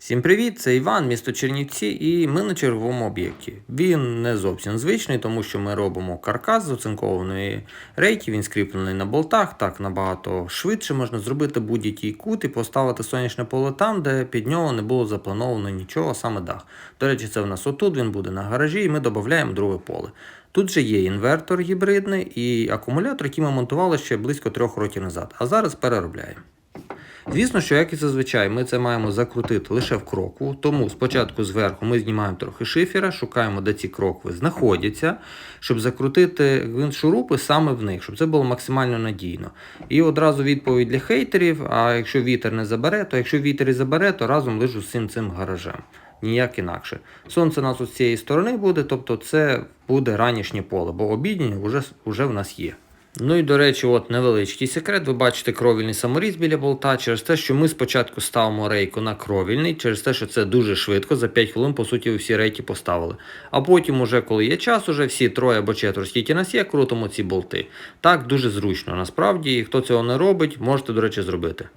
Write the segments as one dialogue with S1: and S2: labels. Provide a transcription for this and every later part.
S1: Всім привіт, це Іван, місто Чернівці, і ми на черговому об'єкті. Він не зовсім звичний, тому що ми робимо каркас з оцинкованої рейки, він скріплений на болтах, так набагато швидше можна зробити будь-який кут і поставити сонячне поле там, де під нього не було заплановано нічого, саме дах. До речі, це в нас отут, він буде на гаражі, і ми додаємо друге поле. Тут же є інвертор гібридний і акумулятор, який ми монтували ще близько трьох років назад, а зараз переробляємо. Звісно, що як і зазвичай, ми це маємо закрутити лише в кроку. Тому спочатку зверху ми знімаємо трохи шифера, шукаємо, де ці крокви знаходяться, щоб закрутити гвинт шурупи саме в них, щоб це було максимально надійно. І одразу відповідь для хейтерів: а якщо вітер не забере, то якщо вітер і забере, то разом лежу з цим цим гаражем. Ніяк інакше. Сонце у нас з цієї сторони буде, тобто це буде ранішнє поле, бо обіднє вже, вже в нас є. Ну і до речі, от невеличкий секрет. Ви бачите кровільний саморіз біля болта через те, що ми спочатку ставимо рейку на кровільний, через те, що це дуже швидко, за 5 хвилин, по суті, всі рейки поставили. А потім, уже коли є час, уже всі троє або четверо, скільки нас є, крутимо ці болти. Так дуже зручно. Насправді, хто цього не робить, можете, до речі, зробити.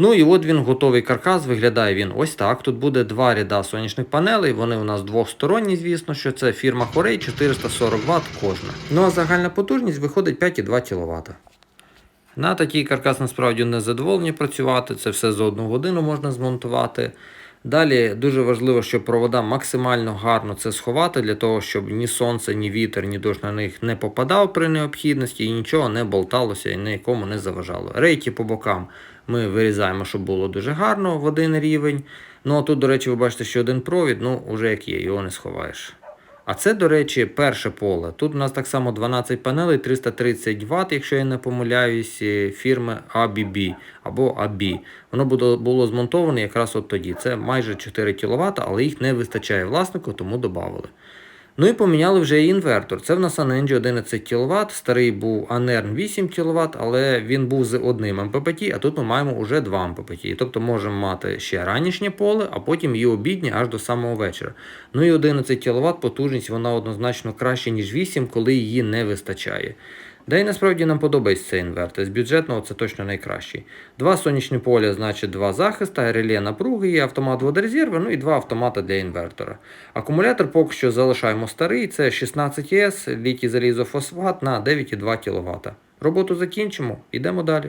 S1: Ну і от він готовий каркас, виглядає він ось так. Тут буде два ряда сонячних панелей, вони у нас двохсторонні, звісно, що це фірма Хорей 440 Вт кожна. Ну а загальна потужність виходить 5,2 кВт. На такий каркас насправді не задоволені працювати, це все за одну годину можна змонтувати. Далі дуже важливо, щоб провода максимально гарно це сховати, для того, щоб ні сонце, ні вітер, ні дощ на них не попадав при необхідності і нічого не болталося і нікому не заважало. Рейки по бокам ми вирізаємо, щоб було дуже гарно в один рівень. Ну а тут, до речі, ви бачите, що один провід, ну вже як є, його не сховаєш. А це, до речі, перше поле. Тут у нас так само 12 панелей, 330 Вт, якщо я не помиляюсь, е, фірми ABB або AB. Воно було, змонтоване якраз от тоді. Це майже 4 кВт, але їх не вистачає власнику, тому додали. Ну і поміняли вже інвертор. Це в нас Anenji 11 кВт, старий був Anern 8 кВт, але він був з одним МППТ, а тут ми маємо вже 2 МППТ. Тобто можемо мати ще ранішнє поле, а потім і обіднє аж до самого вечора. Ну і 11 кВт потужність вона однозначно краще, ніж 8, коли її не вистачає. Да і насправді нам подобається цей інвертор. З бюджетного це точно найкращий. Два сонячні поля, значить два захиста, реле напруги, є автомат водорезерва, ну і два автомата для інвертора. Акумулятор поки що залишаємо старий, це 16С, літій залізофосфат на 9,2 кВт. Роботу закінчимо, йдемо далі.